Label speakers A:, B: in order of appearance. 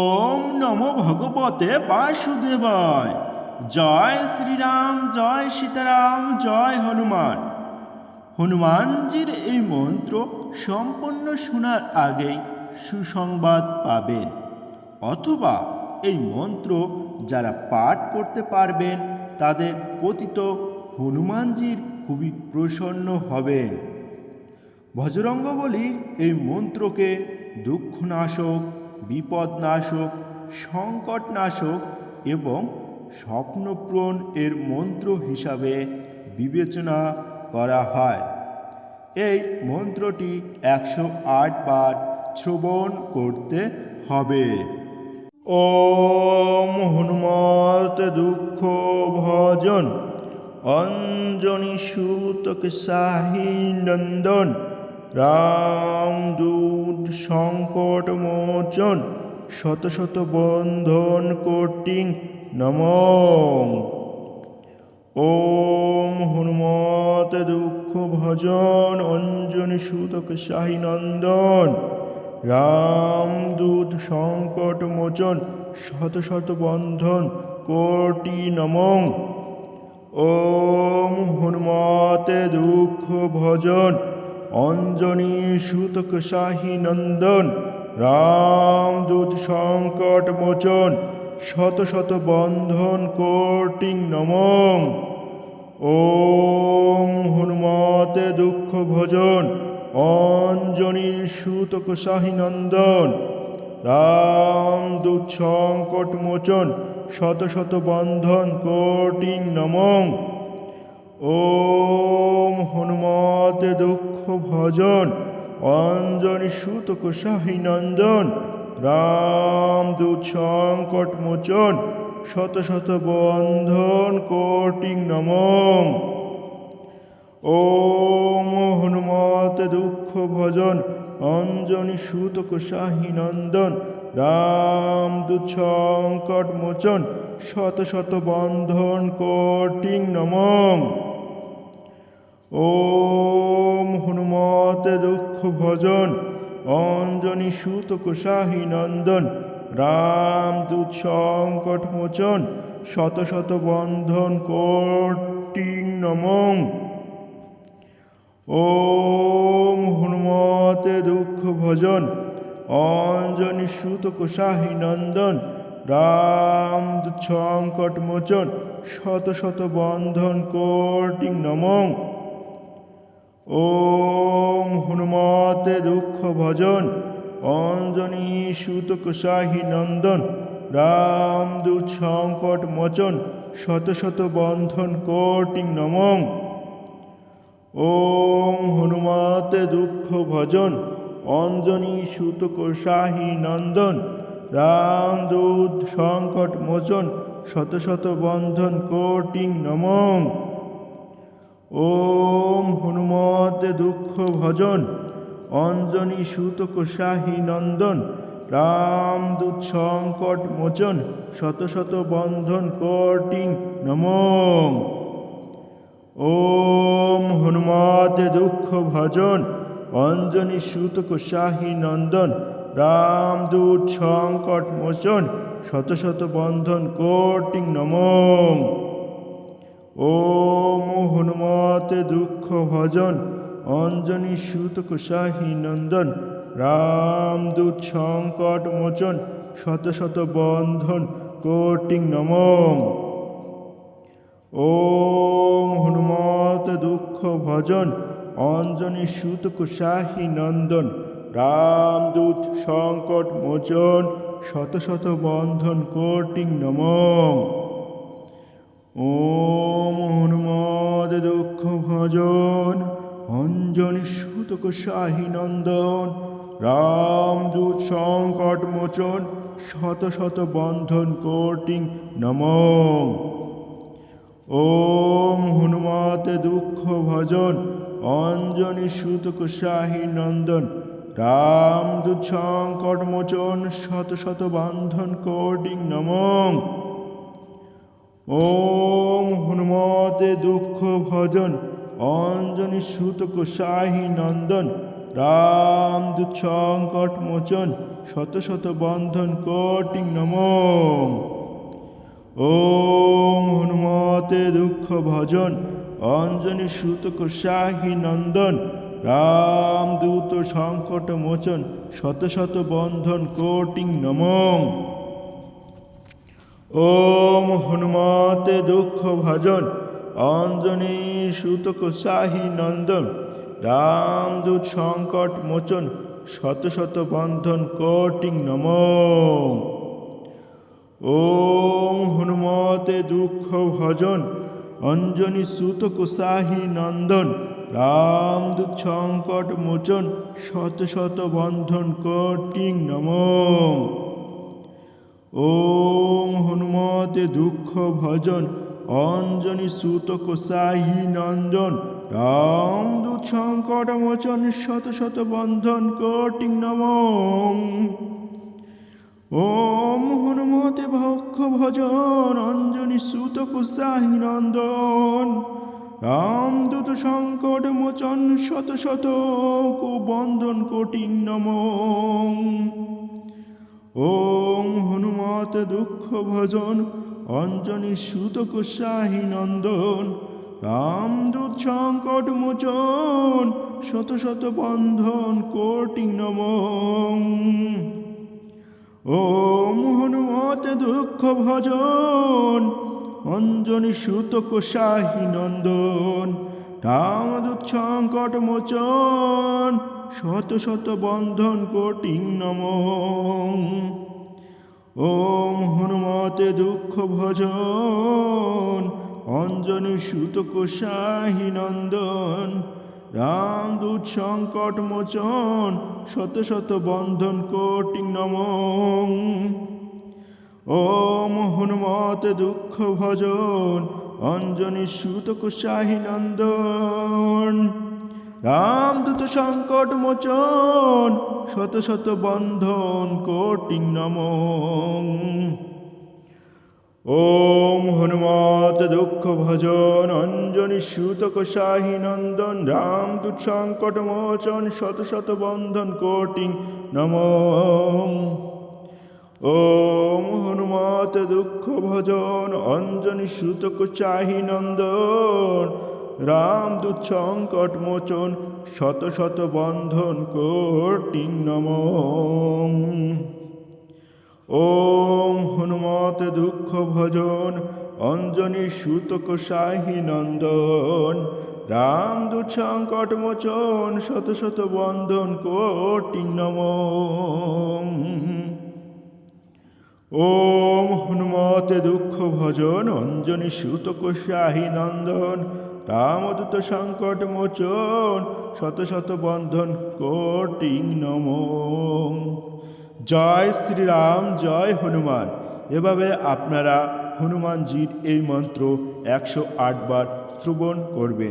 A: ওম নমো ভগবতে বাসুদেবায়। জয় শ্রীরাম, জয় সীতারাম, জয় হনুমান। হনুমানজির এই মন্ত্র সম্পূর্ণ শোনার আগেই সুসংবাদ পাবেন। অথবা এই মন্ত্র যারা পাঠ করতে পারবেন, তাদের পতিত হনুমানজির খুবই প্রসন্ন হবেন। ভজরঙ্গবলীর এই মন্ত্রকে দুঃখনাশক বিপদনাশক, সংকটনাশক এবং স্বপ্নপূরণ এর মন্ত্র হিসাবে বিবেচনা করা হয়। এই মন্ত্রটি একশো আট বার শ্রবণ করতে হবে। ওম হনুমত দুঃখ ভজন, অঞ্জনী সুতক সাহি নন্দন রাম দূত সংকট মোচন শত শত বন্ধন কোটিং নম। ওম হনুমত দুঃখ ভজন অঞ্জনী সুতক সাহি নন্দন। রামদূত সংকট মোচন শত শত বন্ধন কোটি নমং। ওম হনুমতে দুঃখ ভজন অঞ্জনী সুতক শাহী নন্দন, রাম রামদূত সংকট মোচন, শত শত বন্ধন কোটিং নমং। ওম হনুমতে দুঃখ ভজন, অঞ্জনীর সুতক শাহী নন্দন, রাম দূত সংকট মোচন, শত শত বন্ধন কোটিং নমং। ওম হনুমতে দুঃখ ভজন অঞ্জনী সুতক শাহী নন্দন, রাম সংকট মোচন, শত শত বন্ধন কোটিং নমং। ওম হনুমত দুঃখ ভজন, অঞ্জনী সুতক শাহী নন্দন, রাম সংকট মোচন, শত শত বন্ধন কোটিং নমঃ। ওম হনুমত দুঃখ ভজন, অঞ্জনী সুত শাহী নন্দন, রাম সংকট মোচন, শত শত বন্ধন কোটিং নমঃ। ওম হনুমতে দুঃখ ভজন, অঞ্জনী সুত শাহী নন্দন, রাম সংকট মোচন, শত শত বন্ধন কোটিং নমঃ। ওম হনুমতে দুঃখ ভজন, অঞ্জনী শাহী নন্দন, রাম দূত সংকট মোচন, শত শত বন্ধন কোটিং নমঃ। ওম হনুমতে দুঃখ ভজন, অঞ্জনী শাহী নন্দন, রাম দূত সংকট মোচন, শত শত বন্ধন কোটিং নমঃ। ওম হনুমতে দুঃখ ভজন, অঞ্জনী সুতক শাহী নন্দন, রাম সংকট মোচন, শত শত বন্ধন কোটিং নমঃ। ওম হনুমতে দুঃখ ভজন, অঞ্জনী সুতক শাহী নন্দন, রাম দূত সংকট মোচন, শত শত বন্ধন কোটিং নমঃ। ওম হনুমতে দুঃখ ভজন, অঞ্জনী সুতক শাহী নন্দন, রাম দূত সংকট মোচন, শত শত বন্ধন, কোটিং নমঃ। ওম হনুমত দুঃখ ভজন, অঞ্জনী সুতক শাহী নন্দন রামদূত সংকট মোচন, শত শত বন্ধন, কোটিং নমঃ। ওম হনুমত দুঃখ ভজন অঞ্জনী সুতক শাহী নন্দন রামদূত সংকট মোচন, শত শত বন্ধন কোটিং নমঃ। ওম হনুমতে দুঃখ ভজন অঞ্জনী সুতক শাহী নন্দন, রাম দূত সংকট মোচন, শত শত বন্ধন কোটিং নমঃ। ওম হনুমতে দুঃখ ভজন, অঞ্জনী সুতক শাহী নন্দন, রাম দূত সংকট মোচন, শত শত বন্ধন কোটিং নমঃ। ওম হনুমতে দুঃখ ভজন, অঞ্জনী সুতক শাহী নন্দন রামদূত সংকট মোচন, শত শত বন্ধন কোটিং নমঃ। ওম হনুমতে দুঃখ ভজন, অঞ্জনী সুতক শাহী নন্দন রামদূত সংকট মোচন, শত শত বন্ধন কোটিং নমঃ। ওম হনুমতে দুঃখ ভজন, অঞ্জনী সুত কুসাহী নন্দন রামদূত সংকট মোচন, শত শত বন্ধন কটিং নম। ওম হনুমতে দুঃখ ভজন, অঞ্জনী সুত কুসাহী নন্দন। রামদূত সংকট মোচন শত শত বন্ধন কটিং নম। ওম হনুমতে ভক্ষ ভজন, অঞ্জনী সুত কুসাহী নন্দন। রামদূত সংকট মোচন শত শত বন্ধন কোটিং নম। ওম হনুমতে দুঃখ ভজন, অঞ্জনী সুত কুসাহী নন্দন রামদূত সংকট মোচন, শত শত বন্ধন কোটিং নম ওম হনুমত দুঃখ ভজন, অঞ্জনী সুতক শাহী নন্দন রামদূত সংকট মোচন শত শত বন্ধন কোটিং নম। ওম হনুমতে দুঃখ ভজন, অঞ্জনী সুতক শাহী নন্দন রামদূত সংকট মোচন, শত শত বন্ধন কোটিং নম। ওম হনুমত দুঃখ ভজন, অঞ্জনী সুতক শাহী নন্দন। রামদূত সংকট মোচন, শত শত বন্ধন কোটিং নম ওম হনুমত দুঃখ ভজন, অঞ্জনী সুতক শাহী নন্দন রামদূত সংকট মোচন, শত শত বন্ধন কোটিং নম ওম হনুমত দুঃখ ভজন, অঞ্জনী সুতক শাহী নন্দন রামদূত সংকট মোচন, শত শত বন্ধন কোটিং নম। ওম হনুমত দুঃখ ভজন, অঞ্জনী সুতক শাহী নন্দন। রামদূত সংকট মোচন, শত শত বন্ধন কোটিং নম। ওম হনুমতে দুঃখ ভজন, অঞ্জনী সুতক শাহী নন্দন। রামদূত সংকট মোচন, শত শত বন্ধন কোটিং নম। জয় শ্রীরাম, জয় হনুমান। এভাবে আপনারা হনুমানজির এই মন্ত্র একশো আট বার শ্রবণ করবেন।